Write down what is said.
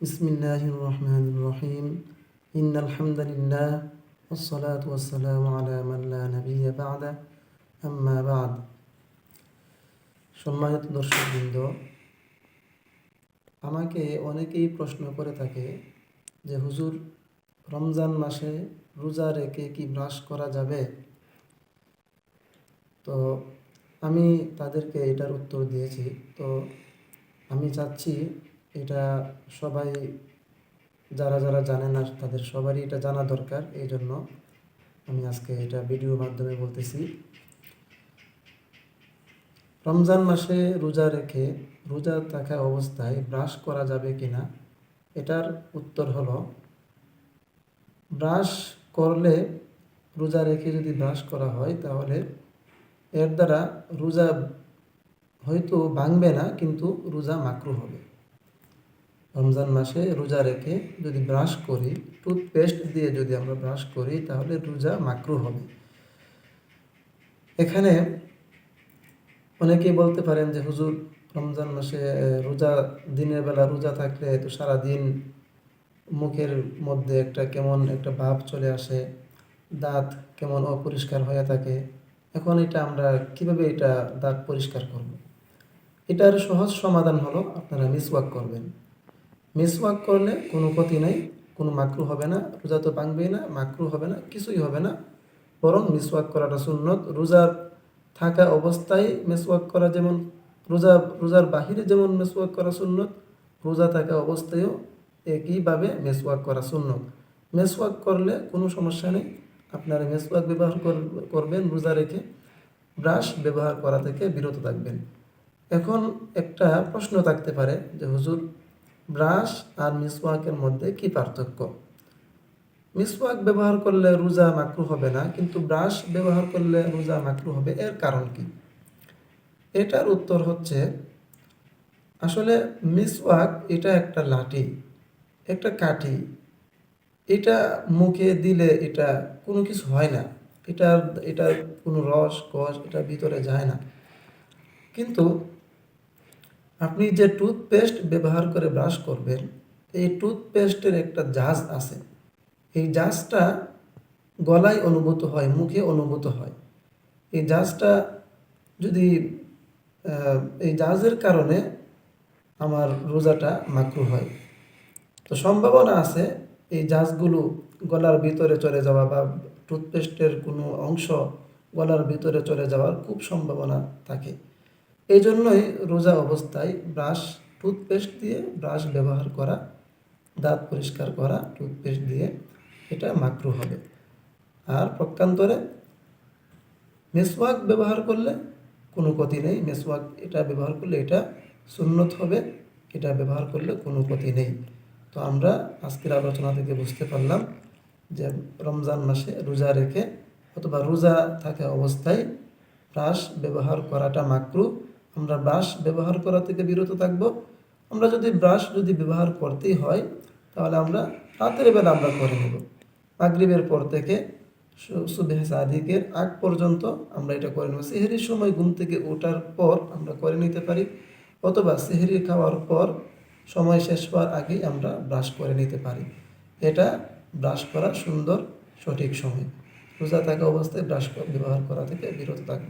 بسم الله الرحمن الرحيم إن الحمد لله والصلاة والسلام على من لا نبي بعده أما بعد সম্মানিত দর্শকবৃন্দ আমাকে অনেকেই প্রশ্ন করে থাকে যে হুজুর রমজান মাসে রোজা রেখে কি ব্রাশ করা যাবে তো আমি তাদেরকে এটার উত্তর দিয়েছি তো আমি চাচ্ছি এটা সবাই, যারা যারা জানে না, তাদের সবারই এটা জানা দরকার। এই জন্য আমি আজকে এটা ভিডিওর মাধ্যমে বলতেছি। রমজান মাসে রোজা রেখে, রোজা থাকা অবস্থায় ব্রাশ করা যাবে কিনা, এটার উত্তর হলো, ব্রাশ করলে রোজা রেখে যদি ব্রাশ করা হয়, তাহলে এর দ্বারা রোজা হয়তো ভাঙবে না, কিন্তু রোজা মাকরু হবে। রমজান মাসে রোজা রেখে যদি ব্রাশ করি, টুথপেস্ট দিয়ে যদি আমরা ব্রাশ করি, তাহলে রোজা মাকরু হবে। এখানে অনেকেই বলতে পারেন যে, হুজুর, রমজান মাসে রোজা, দিনের বেলা রোজা থাকলে তো সারা দিন মুখের মধ্যে একটা কেমন একটা ভাব চলে আসে, দাঁত কেমন অপরিষ্কার হয়ে থাকে। এখন এটা আমরা কীভাবে এটা দাঁত পরিষ্কার করব? এটার সহজ সমাধান হলো আপনারা মিসওয়াক করবেন। মিসওয়াক করলে কোনো ক্ষতি নেই, কোনো মাকরু হবে না, রোজা তো ভাঙবেই না, মাকরু হবে না, কিছুই হবে না। বরং মিসওয়াক করাটা সুন্নত। রোজার থাকা অবস্থায় মেসওয়াক করা যেমন রোজা, রোজার বাহিরে যেমন মেসওয়াক করা সুন্নত, রোজা থাকা অবস্থায়ও একইভাবে মেসওয়াক করা সুন্নত। মেসওয়াক করলে কোনো সমস্যা নেই। আপনারা মেসওয়াক ব্যবহার করবেন রোজা রেখে। ব্রাশ ব্যবহার করা থেকে বিরত থাকবেন। এখন একটা প্রশ্ন থাকতে পারে যে, হুজুর ব্রাশ আর মিসওয়াকের মধ্যে কি পার্থক্য? মিসওয়াক ব্যবহার করলে রোজা মাকরু হবে না, কিন্তু ব্রাশ ব্যবহার করলে রোজা মাকরু হবে, এর কারণ কি? এটার উত্তর হচ্ছে, আসলে মিসওয়াক এটা একটা লাঠি, একটা কাঠি। এটা মুখে দিলে এটা কোনো কিছু হয় না, এটার এটার কোনো রস কষ এটা ভিতরে যায় না। কিন্তু আপনি যে টুথপেস্ট ব্যবহার করে ব্রাশ করবেন, এই টুথপেস্টের একটা জাজ আছে। এই জাজটা গলায় অনুভূত হয়, মুখে অনুভূত হয়। এই জাজটা যদি এই জাজের কারণে আমার রোজাটা মাকরু হয়। তো সম্ভাবনা আছে এই জাজগুলো গলার ভিতরে চলে যাওয়া বা টুথপেস্টের কোনো অংশ গলার ভিতরে চলে যাওয়ার খুব সম্ভাবনা থাকে। এই জন্যই রোজা অবস্থায় ব্রাশ টুথপেস্ট দিয়ে ব্রাশ ব্যবহার করা, দাঁত পরিষ্কার করা টুথপেস্ট দিয়ে এটা মাকরু হবে। আর পক্ষান্তরে মেসওয়াক ব্যবহার করলে কোনো ক্ষতি নেই। মেসওয়াক এটা ব্যবহার করলে এটা সুন্নত হবে, এটা ব্যবহার করলে কোনো ক্ষতি নেই। তো আমরা আজকের আলোচনা থেকে বুঝতে পারলাম যে রমজান মাসে রোজা রেখে অথবা রোজা থাকা অবস্থায় ব্রাশ ব্যবহার করাটা মাকরু। আমরা ব্রাশ ব্যবহার করা থেকে বিরত থাকব। আমরা যদি ব্রাশ যদি ব্যবহার করতেই হয়, তাহলে আমরা রাতের বেলা আমরা করে নেব। মাগরিবের পর থেকে সুবেহ সাদিকের আগ পর্যন্ত আমরা এটা করে নেব। সেহেরির সময় ঘুম থেকে ওঠার পর আমরা করে নিতে পারি, অথবা সেহেরি খাওয়ার পর সময় শেষ হওয়ার আগেই আমরা ব্রাশ করে নিতে পারি। এটা ব্রাশ করা সুন্দর, সঠিক সময়। রোজা থাকা অবস্থায় ব্রাশ ব্যবহার করা থেকে বিরত থাকব।